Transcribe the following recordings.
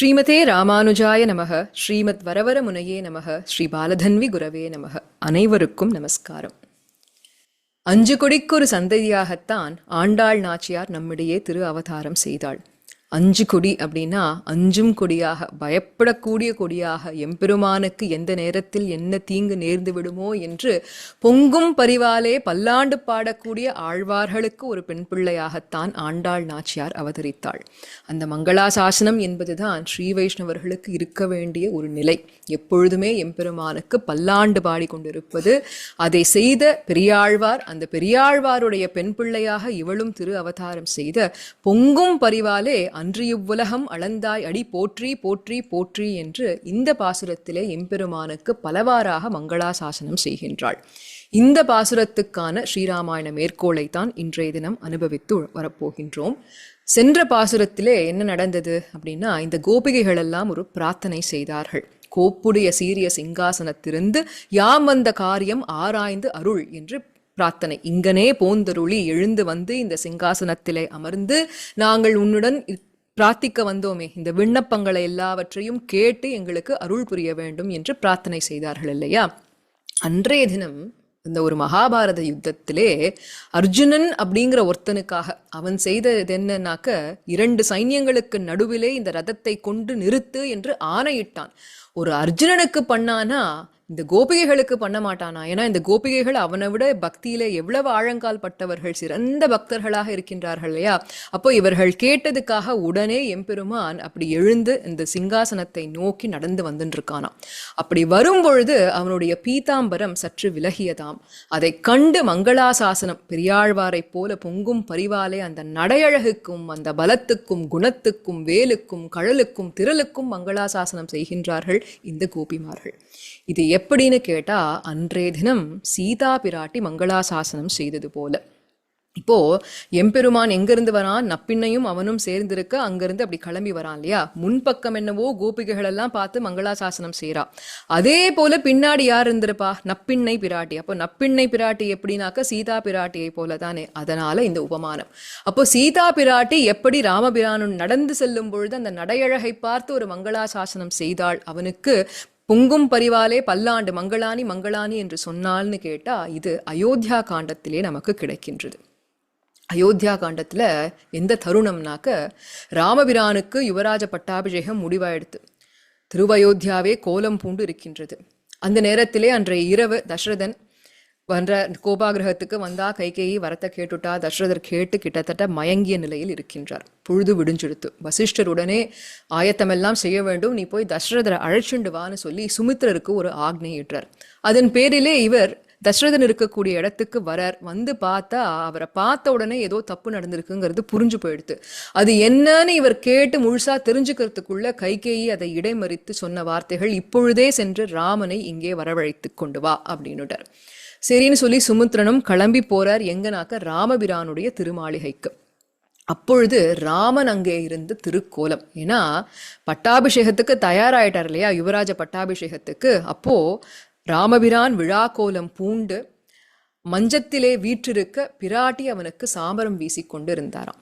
ஸ்ரீமதே ராமானுஜாய நமக ஸ்ரீமத் வரவர முனையே நமக ஸ்ரீ பாலதன்வி குரவே நமக. அனைவருக்கும் நமஸ்காரம். அஞ்சு கொடிக்கொரு சந்ததியாகத்தான் ஆண்டாள் நாச்சியார் நம்மிடையே திரு அவதாரம் செய்தாள். அஞ்சு கொடி அப்படின்னா அஞ்சும் கொடியாக பயப்படக்கூடிய கொடியாக எம்பெருமானுக்கு எந்த நேரத்தில் என்ன தீங்கு நேர்ந்து விடுமோ என்று பொங்கும் பரிவாலே பல்லாண்டு பாடக்கூடிய ஆழ்வார்களுக்கு ஒரு பெண் பிள்ளையாகத்தான் ஆண்டாள் நாச்சியார் அவதரித்தாள். அந்த மங்களாசாசனம் என்பதுதான் ஸ்ரீ வைஷ்ணவர்களுக்கு இருக்க வேண்டிய ஒரு நிலை. எப்பொழுதுமே எம்பெருமானுக்கு பல்லாண்டு பாடிக்கொண்டிருப்பது அதை செய்த பெரியாழ்வார் அந்த பெரியாழ்வாருடைய பெண் பிள்ளையாக இவளும் திரு அவதாரம் செய்த பொங்கும் பரிவாலே அன்று இவ்வுலகம் அளந்தாய் அடி போற்றி போற்றி போற்றி என்று இந்த பாசுரத்திலே எம்பெருமானுக்கு பலவாறாக மங்களாசாசனம் செய்கின்றாள். இந்த பாசுரத்துக்கான ஸ்ரீராமாயண மேற்கோளை தான் இன்றைய தினம் அனுபவித்து வரப்போகின்றோம். சென்ற பாசுரத்திலே என்ன நடந்தது அப்படின்னா இந்த கோபிகைகள் எல்லாம் ஒரு பிரார்த்தனை செய்தார்கள். கோப்புடைய சீரிய சிங்காசனத்திலிருந்து யாம் வந்த காரியம் ஆராய்ந்து அருள் என்று பிரார்த்தனை. இங்கனே போந்தருளி எழுந்து வந்து இந்த சிங்காசனத்திலே அமர்ந்து நாங்கள் உன்னுடன் பிரார்த்திக்க வந்தோமே. இந்த விண்ணப்பங்களை எல்லாவற்றையும் கேட்டு எங்களுக்கு அருள் புரிய வேண்டும் என்று பிரார்த்தனை செய்தார்கள் இல்லையா? அன்றைய தினம் இந்த ஒரு மகாபாரத யுத்தத்திலே அர்ஜுனன் அப்படிங்கிற ஒருத்தனுக்காக அவன் செய்தது என்னன்னாக்க இரண்டு சைன்யங்களுக்கு நடுவிலே இந்த ரதத்தை கொண்டு நிறுத்து என்று ஆணையிட்டான். ஒரு அர்ஜுனனுக்கு பண்ணானா இந்த கோபிகைகளுக்கு பண்ண மாட்டானா? ஏன்னா இந்த கோபிகைகள் அவனை விட பக்தியில எவ்வளவு ஆழங்கால் பட்டவர்கள் சிறந்த பக்தர்களாக இருக்கின்றார்கள் இல்லையா? அப்போ இவர்கள் கேட்டதுக்காக உடனே எம்பெருமான் அப்படி எழுந்து இந்த சிங்காசனத்தை நோக்கி நடந்து வந்துருக்கானாம் அப்படி வரும்பொழுது அவனுடைய பீதாம்பரம் சற்று விலகியதாம். அதை கண்டு மங்களாசாசனம் பெரியாழ்வாரைப் போல பொங்கும் பரிவாலே அந்த நடையழகுக்கும் அந்த பலத்துக்கும் குணத்துக்கும் வேலுக்கும் கழலுக்கும் திரளுக்கும் மங்களாசாசனம் செய்கின்றார்கள் இந்த கோபிமார்கள். இது எப்படின்னு கேட்டால் அன்றைய தினம் சீதா பிராட்டி மங்களாசாசனம் செய்தது போல. இப்போ எம்பெருமான் எங்கிருந்து வரான்? நப்பின்னையும் அவனும் சேர்ந்திருக்க அங்கிருந்து அப்படி கிளம்பி வரான் இல்லையா? முன்பக்கம் என்னவோ கோபிகைகள் எல்லாம் பார்த்து மங்களாசாசனம் செய்யறா அதே போல பின்னாடி யார் இருந்திருப்பா? நப்பிண்ணை பிராட்டி. அப்போ நப்பிண்ணை பிராட்டி எப்படின்னாக்க சீதா பிராட்டியை போல தானே அதனால இந்த உபமானம். அப்போ சீதா பிராட்டி எப்படி ராமபிரானுன் நடந்து செல்லும் பொழுது அந்த நடையழகை பார்த்து ஒரு மங்களாசாசனம் செய்தாள்? அவனுக்கு பொங்கும் பரிவாலே பல்லாண்டு மங்களானி மங்களானி என்று சொன்னால்னு கேட்டா இது அயோத்தியா காண்டத்திலே நமக்கு கிடைக்கின்றது. அயோத்தியா காண்டத்தில் எந்த தருணம்னாக்க ராமபிரானுக்கு யுவராஜ பட்டாபிஷேகம் முடிவாயிடுத்து. திருவயோத்தியாவே கோலம் பூண்டு இருக்கின்றது. அந்த நேரத்திலே அன்றைய இரவு தசரதன் வந்த கோபாகிரகத்துக்கு வந்தா கைகேயி வரத்தை கேட்டுட்டா தசரதர் கேட்டு கிட்டத்தட்ட மயங்கிய நிலையில் இருக்கின்றார். பொழுது விடுஞ்சிடுத்து. வசிஷ்டர் உடனே ஆயத்தமெல்லாம் செய்ய வேண்டும். நீ போய் தசரதரை அழைச்சுண்டு வான்னு சொல்லி சுமித்திரருக்கு ஒரு ஆக்னையிட்டார் அதன் பேரிலே இவர் தசரதன் இருக்கக்கூடிய இடத்துக்கு வரார். வந்து பார்த்தா அவரை பார்த்த உடனே ஏதோ தப்பு நடந்திருக்குங்கிறது புரிஞ்சு போயிடுது அது என்னன்னு இவர் கேட்டு முழுசா தெரிஞ்சுக்கிறதுக்குள்ள கைகேயி அதை இடைமறித்து சொன்ன வார்த்தைகள் இப்பொழுதே சென்று ராமனை இங்கே வரவழைத்து கொண்டு வா அப்படின்னுட்டார். சரின்னு சொல்லி சுமுத்திரனும் கிளம்பி போறார் எங்கனாக்க ராமபிரானுடைய திருமாளிகைக்கு. அப்பொழுது ராமன் அங்கே இருந்து திருக்கோலம். ஏன்னா பட்டாபிஷேகத்துக்கு தயாராயிட்டார் இல்லையா? யுவராஜ பட்டாபிஷேகத்துக்கு. அப்போ ராமபிரான் விழாக்கோலம் பூண்டு மஞ்சத்திலே வீற்றிருக்க பிராட்டி அவனுக்கு சாமரம் வீசிக்கொண்டு இருந்தாராம்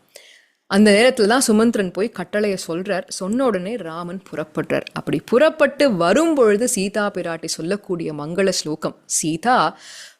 அந்த நேரத்தில் தான் சுமந்திரன் போய் கட்டளையை சொல்கிறார் சொன்ன உடனே ராமன் புறப்படுறார். அப்படி புறப்பட்டு வரும் பொழுது சீதா பிராட்டி சொல்லக்கூடிய மங்கள ஸ்லோகம் சீதா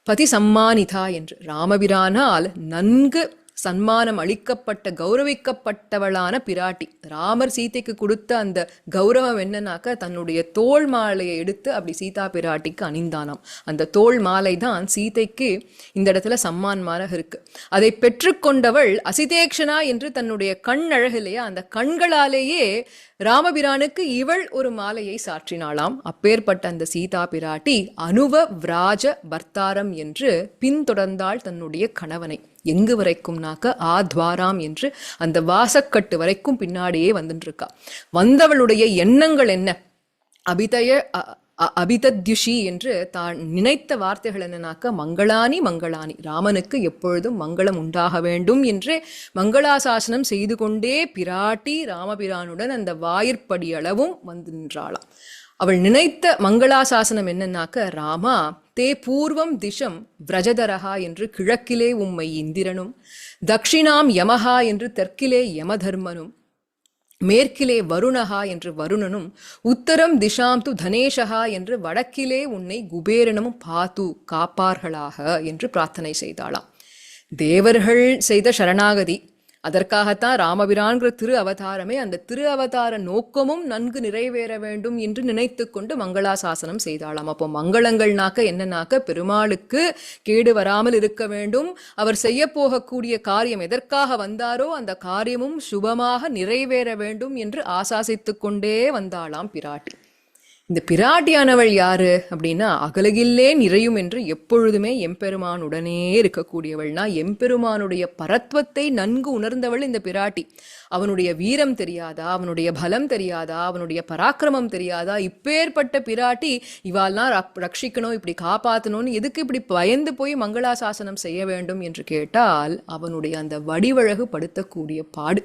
பதி சம்மானிதா என்று. ராமபிரானால் நன்கு சன்மானம் அளிக்கப்பட்ட கௌரவிக்கப்பட்டவளான பிராட்டி. ராமர் சீதைக்கு கொடுத்த அந்த கௌரவம் என்னன்னாக்க தன்னுடைய தோல் மாலையை எடுத்து அப்படி சீதா பிராட்டிக்கு அணிந்தானாம். அந்த தோல் மாலை தான் சீதைக்கு இந்த இடத்துல சம்மான்மாக இருக்கு. அதை பெற்றுக்கொண்டவள் அசிதேக்ஷனா என்று தன்னுடைய கண் அழகிலேயே அந்த கண்களாலேயே ராமபிரானுக்கு இவள் ஒரு மாலையை சாற்றினாளாம். அப்பேற்பட்ட அந்த சீதா பிராட்டி அனுவ விராஜ பர்த்தாரம் என்று பின்தொடர்ந்தாள் தன்னுடைய கணவனை. எங்கு வரைக்கும்னாக்க ஆத்வாராம் என்று அந்த வாசக்கட்டு வரைக்கும் பின்னாடியே வந்துட்டுருக்கா வந்தவளுடைய எண்ணங்கள் என்ன? அபிதய அபிதத்யுஷி என்று தான் நினைத்த வார்த்தைகள் என்னன்னாக்க மங்களானி மங்களானி. ராமனுக்கு எப்பொழுதும் மங்களம் உண்டாக வேண்டும் என்றே மங்களாசாசனம் செய்து கொண்டே பிராட்டி ராமபிரானுடன் அந்த வாயிற்படி அளவும் வந்து நின்றாளாம். அவள் நினைத்த மங்களாசாசனம் என்னன்னாக்க ராமா தே பூர்வம் திஷம் விரஜதரகா என்று கிழக்கிலே உம்மை இந்திரனும் தக்ஷிணாம் யமஹா என்று தெற்கிலே யமதர்மனும் மேற்கிலே வருணஹா என்று வருணனும் உத்தரம் திஷாம் து தனேஷஹா என்று வடக்கிலே உன்னை குபேரனும் பாத்து காப்பார்களாக என்று பிரார்த்தனை செய்தாளாம். தேவர்கள் செய்த சரணாகதி அதற்காகத்தான் ராமபிரான்கிற திரு அவதாரமே அந்த திரு அவதார நோக்கமும் நன்கு நிறைவேற வேண்டும் என்று நினைத்து கொண்டு மங்களாசாசனம் செய்தாளாம். அப்போ மங்களங்கள்னாக்க என்னன்னாக்க பெருமாளுக்கு கேடு வராமல் இருக்க வேண்டும். அவர் செய்ய போகக்கூடிய காரியம் எதற்காக வந்தாரோ அந்த காரியமும் சுபமாக நிறைவேற வேண்டும் என்று ஆசாசித்து கொண்டே வந்தாளாம் பிராட்டி. இந்த பிராட்டியானவள் யாரு அப்படின்னா அகலகில்லே நிறையும் என்று எப்பொழுதுமே எம்பெருமானுடனே இருக்கக்கூடியவள்னா எம்பெருமானுடைய பரத்வத்தை நன்கு உணர்ந்தவள் இந்த பிராட்டி. அவனுடைய வீரம் தெரியாதா அவனுடைய பலம் தெரியாதா அவனுடைய பராக்கிரமம் தெரியாதா இப்பேற்பட்ட பிராட்டி இவாள்லாம் ரப்- ரட்சிக்கணும் இப்படி காப்பாற்றணும்னு எதுக்கு இப்படி பயந்து போய் மங்களாசாசனம் செய்ய வேண்டும் என்று கேட்டால் அவனுடைய அந்த வடிவழகு படுத்தக்கூடிய பாடு.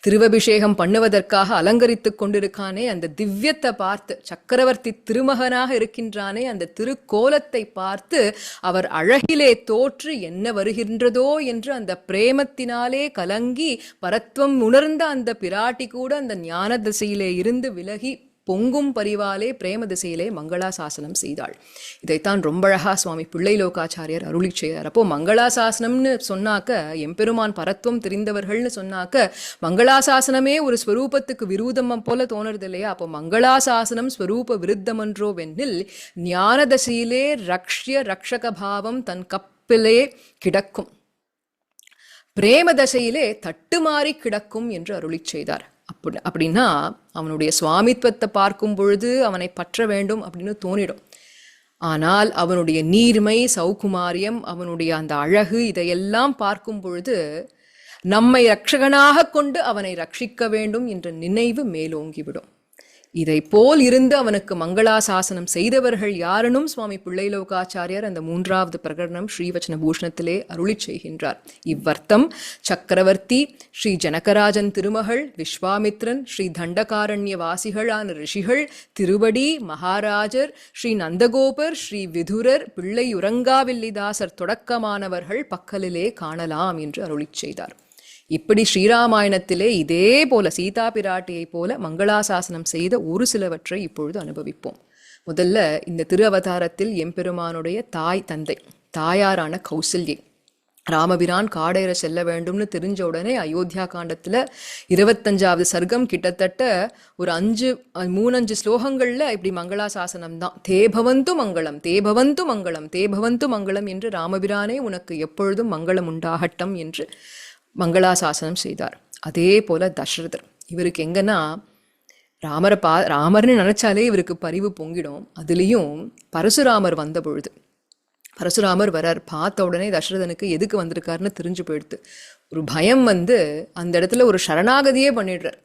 திருவபிஷேகம் பண்ணுவதற்காக அலங்கரித்துக் கொண்டிருக்கானே அந்த திவ்யத்தை பார்த்து சக்கரவர்த்தி திருமகனாக இருக்கின்றானே அந்த திருக்கோலத்தை பார்த்து அவர் அழகிலே தோற்று என்ன வருகின்றதோ என்று அந்த பிரேமத்தினாலே கலங்கி பரத்வம் உணர்ந்த அந்த பிராட்டி கூட அந்த ஞான திசையிலே இருந்து விலகி பொங்கும் பரிவாலே பிரேம திசையிலே மங்களாசாசனம் செய்தாள். இதைத்தான் ரொம்ப அழகா சுவாமி பிள்ளை லோகாச்சாரியர் அருளி செய்தார். அப்போ மங்களாசாசனம்னு சொன்னாக்க எம்பெருமான் பரத்துவம் தெரிந்தவர்கள்னு சொன்னாக்க மங்களாசாசனமே ஒரு ஸ்வரூபத்துக்கு விரூதம் போல தோணுறது இல்லையா அப்போ மங்களாசாசனம் ஸ்வரூப விருத்தமன்றோ வெண்ணில் ஞான தசையிலே ரக்ஷ்ய ரக்ஷக பாவம் தன் கப்பிலே கிடக்கும். பிரேம தசையிலே தட்டுமாறி கிடக்கும் என்று அருளிச் செய்தார். அப்படி அப்படின்னா அவனுடைய சுவாமித்துவத்தை பார்க்கும் பொழுது அவனை பற்ற வேண்டும் அப்படின்னு தோணிடும். ஆனால் அவனுடைய நீர்மை சௌகுமாரியம் அவனுடைய அந்த அழகு இதையெல்லாம் பார்க்கும் பொழுது நம்மை ரட்சகனாக கொண்டு அவனை ரட்சிக்க வேண்டும் என்ற நினைவு மேலோங்கிவிடும். இதை போல் இருந்து அவனுக்கு மங்களாசாசனம் செய்தவர்கள் யாரனும் சுவாமி பிள்ளைலோகாச்சாரியார் அந்த மூன்றாவது பிரகடனம் ஸ்ரீவச்சன பூஷணத்திலே அருளிச் செய்கின்றார். இவ்வர்த்தம் சக்கரவர்த்தி ஸ்ரீ ஜனகராஜன் திருமகள் விஸ்வாமித்ரன் ஸ்ரீ தண்டகாரண்ய வாசிகளான ரிஷிகள் திருவடி மகாராஜர் ஸ்ரீ நந்தகோபர் ஸ்ரீ விதுரர் பிள்ளையுரங்காவில்லிதாசர் தொடக்கமானவர்கள் பக்கலிலே காணலாம் என்று அருளிச் செய்தார். இப்படி ஸ்ரீராமாயணத்திலே இதே போல சீதா பிராட்டியைப் போல மங்களாசாசனம் செய்த ஒரு சிலவற்றை இப்பொழுது அனுபவிப்போம். முதல்ல இந்த திரு அவதாரத்தில் எம்பெருமானுடைய தாய் தந்தை தாயாரான கௌசல்யை. ராமபிரான் காடேற செல்ல வேண்டும்னு தெரிஞ்ச உடனே அயோத்தியா காண்டத்தில் இருபத்தஞ்சாவது சர்க்கம் கிட்டத்தட்ட ஒரு அஞ்சு மூணஞ்சு ஸ்லோகங்களில் இப்படி மங்களாசாசனம் தான். தேபவந்து மங்களம் தேபவந்து மங்களம் தேபவந்து மங்களம் என்று ராமபிரானே உனக்கு எப்பொழுதும் மங்களம் உண்டாகட்டும் என்று மங்களாசாசனம் செய்தார். அதே போல தசரதர். இவருக்கு எங்கன்னா ராமரை பா ராமர்னு நினச்சாலே இவருக்கு பரிவு பொங்கிடும். அதுலேயும் பரசுராமர் வந்த பொழுது பரசுராமர் வரார். பார்த்த உடனே தசரதனுக்கு எதுக்கு வந்திருக்காருன்னு தெரிஞ்சு போயிடுது ஒரு பயம் வந்து அந்த இடத்துல ஒரு சரணாகதியே பண்ணிடுறார்.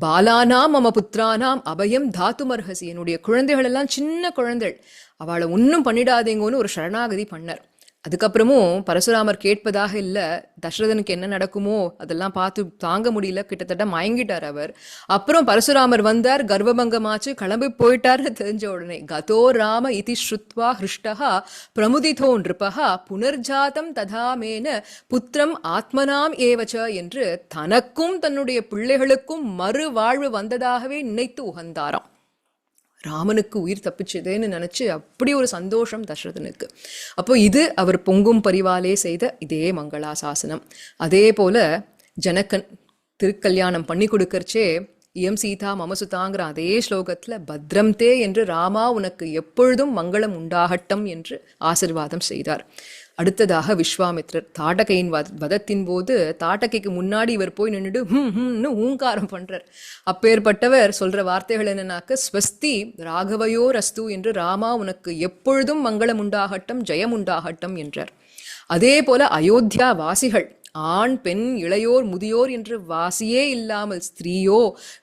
பாலானாம் மம புத்திரானாம் அபயம் தாத்துமர்ஹசி. என்னுடைய குழந்தைகள் எல்லாம் சின்ன குழந்தைகள். அவளை ஒன்றும் பண்ணிடாதீங்கன்னு ஒரு சரணாகதி பண்ணார். அதுக்கப்புறமும் பரசுராமர் கேட்பதாக இல்லை தசரதனுக்கு என்ன நடக்குமோ அதெல்லாம் பார்த்து தாங்க முடியல கிட்டத்தட்ட மயங்கிட்டார் அவர். அப்புறம் பரசுராமர் வந்தார் கர்ப்பபங்கமாச்சு கிளம்பி போயிட்டார்னு தெரிஞ்ச உடனே கதோ ராம இதி ஸ்ருத்வா ஹிருஷ்டா பிரமுதிதோ நிருபகா புனர்ஜாதம் ததாமேன புத்திரம் ஆத்மனாம் ஏவச்ச என்று தனக்கும் தன்னுடைய பிள்ளைகளுக்கும் மறு வாழ்வு வந்ததாகவே நினைத்து உகந்தாராம். ராமனுக்கு உயிர் தப்பிச்சதுன்னு நினச்சி அப்படி ஒரு சந்தோஷம் தசரதனுக்கு. அப்போ இது அவர் பொங்கும் பரிவாலே செய்த இதே மங்களாசாசனம். அதே போல ஜனகன் திருக்கல்யாணம் பண்ணி கொடுக்கறச்சே இயம் சீதா மமசுதாங்கிற அதே ஸ்லோகத்தில் பத்ரம் தே என்று ராமா உனக்கு எப்பொழுதும் மங்களம் உண்டாகட்டும் என்று ஆசிர்வாதம் செய்தார். அடுத்ததாக விஸ்வாமித்ரர் தாட்டகையின் வத வதத்தின் போது தாட்டகைக்கு முன்னாடி இவர் போய் நின்றுட்டு ஹம் ஹம்னு ஊங்காரம் பண்றார். அப்பேற்பட்டவர் சொல்ற வார்த்தைகள் என்னன்னாக்க ஸ்வஸ்தி ராகவயோ ரஸ்து என்று ராமா உனக்கு எப்பொழுதும் மங்களம் உண்டாகட்டும் ஜெயம் உண்டாகட்டும் என்றார். அதே போல அயோத்தியா வாசிகள் ஆண் பெண் இளையோர் முதியோர் என்று வாசியே இல்லாமல் ஸ்திரீயோ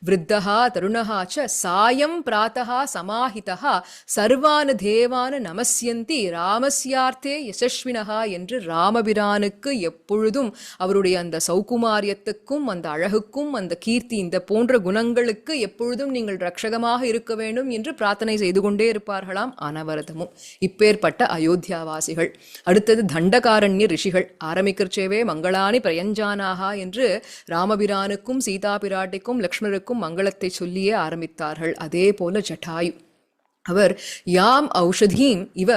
விருத்தகா தருணகா ச சாயம் பிராத்தகா சமாஹிதா சர்வான தேவான நமஸ்யந்தி ராமஸ்யார்த்தே யசஸ்வினகா என்று ராமபிரானுக்கு எப்பொழுதும் அவருடைய அந்த சௌகுமாரியத்துக்கும் அந்த அழகுக்கும் அந்த கீர்த்தி இந்த போன்ற குணங்களுக்கு எப்பொழுதும் நீங்கள் ரட்சகமாக இருக்க வேண்டும் என்று பிரார்த்தனை செய்து கொண்டே இருப்பார்களாம் அனவரதமும். இப்பேற்பட்ட அயோத்தியாவாசிகள். அடுத்தது தண்டகாரண்ய ரிஷிகள். ஆரம்பிக்கிறச்சேவே மங்களா மங்களானி பிரயஞ்சானாகா என்று ராமபிரானுக்கும் சீதா பிராட்டிக்கும் லக்ஷ்மணருக்கும் மங்களத்தை சொல்லியே ஆரம்பித்தார்கள். அதே போல ஜட்டாயு. அவர் யாம் ஔஷதீம் இவ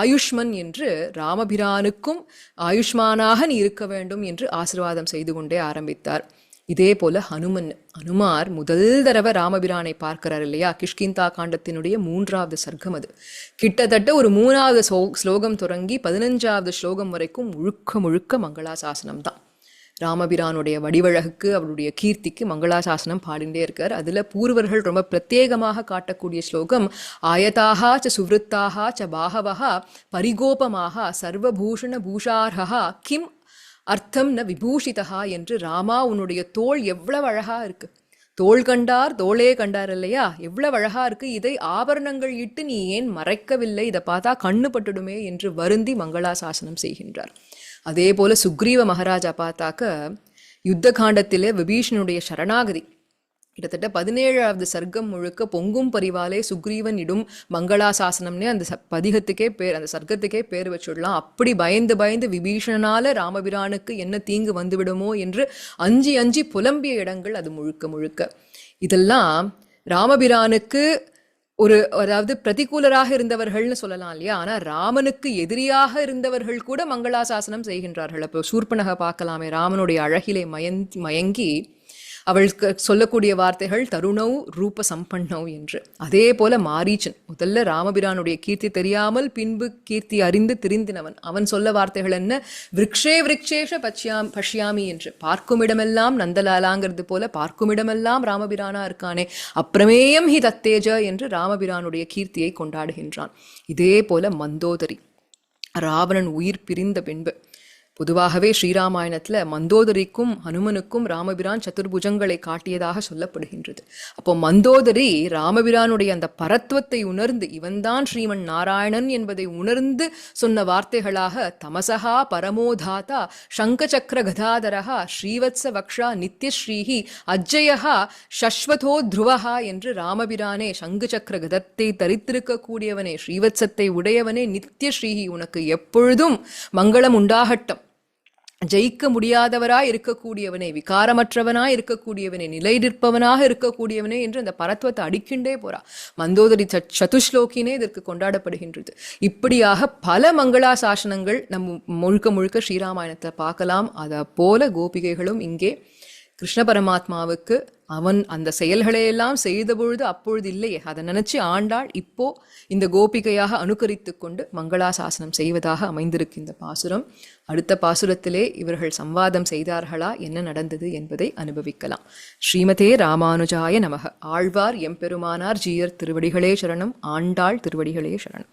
ஆயுஷ்மன் என்று ராமபிரானுக்கும் ஆயுஷ்மானாக நீ இருக்க வேண்டும் என்று ஆசிர்வாதம் செய்து கொண்டே ஆரம்பித்தார். இதே போல ஹனுமன் ஹனுமார் முதல் தடவை ராமபிரானை பார்க்கிறார் இல்லையா? கிஷ்கிந்தா காண்டத்தினுடைய மூன்றாவது சர்க்கம் அது. கிட்டத்தட்ட ஒரு மூணாவது ஸ்லோகம் தொடங்கி பதினஞ்சாவது ஸ்லோகம் வரைக்கும் முழுக்க முழுக்க மங்களாசாசனம் தான். ராமபிரானுடைய வடிவழகுக்கு அவருடைய கீர்த்திக்கு மங்களாசாசனம் பாடிண்டே இருக்கார். அதில் பூர்வர்கள் ரொம்ப பிரத்யேகமாக காட்டக்கூடிய ஸ்லோகம் ஆயதாக ச சுவృத்தாக ச பாகவஹா பரிகோபமாக சர்வபூஷண பூஷார்ஹா கிம் அர்த்தம் ந விபூஷிதா என்று ராமா உன்னுடைய தோள் எவ்வளவு அழகா இருக்கு. தோள் கண்டார் தோளே கண்டார் இல்லையா? எவ்வளவு அழகா இருக்கு. இதை ஆபரணங்கள் இட்டு நீ ஏன் மறைக்கவில்லை? இதை பார்த்தா கண்ணு பட்டுடுமே என்று வருந்தி மங்களாசாசனம் செய்கின்றார். அதே போல சுக்ரீவ மகாராஜா பார்த்தாக்க யுத்த காண்டத்திலே விபீஷனுடைய சரணாகதி. கிட்டத்தட்ட பதினேழாவது சர்க்கம் முழுக்க பொங்கும் பரிவாலே சுக்ரீவன் இடும் மங்களாசாசனம்னே அந்த பதிகத்துக்கே பேர் அந்த சர்க்கத்துக்கே பேர் வச்சுடலாம். அப்படி பயந்து பயந்து விபீஷணனால ராமபிரானுக்கு என்ன தீங்கு வந்துவிடுமோ என்று அஞ்சு அஞ்சு புலம்பிய இடங்கள் அது முழுக்க முழுக்க. இதெல்லாம் ராமபிரானுக்கு ஒரு அதாவது பிரதிகூலராக இருந்தவர்கள்னு சொல்லலாம் இல்லையா? ஆனால் ராமனுக்கு எதிரியாக இருந்தவர்கள் கூட மங்களாசாசனம் செய்கின்றார்கள். அப்போ சூர்பனக பார்க்கலாமே. ராமனுடைய அழகிலே மயங்கி மயங்கி அவளுக்கு சொல்லக்கூடிய வார்த்தைகள் தருணவ் ரூப சம்பன்னவ் என்று. அதே போல மாரீச்சன் முதல்ல ராமபிரானுடைய கீர்த்தி தெரியாமல் பின்பு கீர்த்தி அறிந்து திரிந்தினவன். அவன் சொல்ல வார்த்தைகள் என்ன? விரக்ஷே விரக்ஷேஷ பச்யாம் பஷ்யாமி என்று. பார்க்குமிடமெல்லாம் நந்தலாலாங்கிறது போல பார்க்குமிடமெல்லாம் ராமபிரானா இருக்கானே. அப்பிரமேயம் ஹி தத்தேஜ என்று ராமபிரானுடைய கீர்த்தியை கொண்டாடுகின்றான். இதே போல மந்தோதரி. ராவணன் உயிர் பிரிந்த பின்பு பொதுவாகவே ஸ்ரீராமாயணத்தில் மந்தோதரிக்கும் ஹனுமனுக்கும் ராமபிரான் சதுர்புஜங்களை காட்டியதாக சொல்லப்படுகின்றது. அப்போ மந்தோதரி ராமபிரானுடைய அந்த பரத்துவத்தை உணர்ந்து இவன்தான் ஸ்ரீமன் நாராயணன் என்பதை உணர்ந்து சொன்ன வார்த்தைகளாக தமசகா பரமோதாதா சங்கச்சக்கர கதாதரஹா ஸ்ரீவத்ச வக்ஷா நித்யஸ்ரீஹி அஜ்ஜயஹா சஸ்வதோ த்ருவஹா என்று ராமபிரானே சங்கு சக்கர கதத்தை தரித்திருக்கக்கூடியவனே ஸ்ரீவத்சத்தை உடையவனே நித்யஸ்ரீஹி உனக்கு எப்பொழுதும் மங்களம் உண்டாகட்டும். ஜெயிக்க முடியாதவராய் இருக்கக்கூடியவனே விகாரமற்றவனாய் இருக்கக்கூடியவனே நிலை நிற்பவனாக இருக்கக்கூடியவனே என்று அந்த பரத்வத்தை அடிக்கின்றே போறா. மந்தோதரி சத் சதுஷ்லோகினே இதற்கு கொண்டாடப்படுகின்றது. இப்படியாக பல மங்களா சாசனங்கள் நம் முழுக்க முழுக்க ஸ்ரீராமாயணத்தை பார்க்கலாம். அதை போல கோபிகைகளும் இங்கே கிருஷ்ண பரமாத்மாவுக்கு அவன் அந்த செயல்களையெல்லாம் செய்தபொழுது அப்பொழுது இல்லையே. அதை நினைச்சு ஆண்டாள் இப்போ இந்த கோபிகையாக அனுகரித்து கொண்டு மங்களாசாசனம் செய்வதாக அமைந்திருக்கு இந்த பாசுரம். அடுத்த பாசுரத்திலே இவர்கள் சம்வாதம் செய்தார்களா? என்ன நடந்தது என்பதை அனுபவிக்கலாம். ஸ்ரீமதே ராமானுஜாய நமக. ஆழ்வார் எம்பெருமானார் ஜீயர் திருவடிகளே சரணம். ஆண்டாள் திருவடிகளே சரணம்.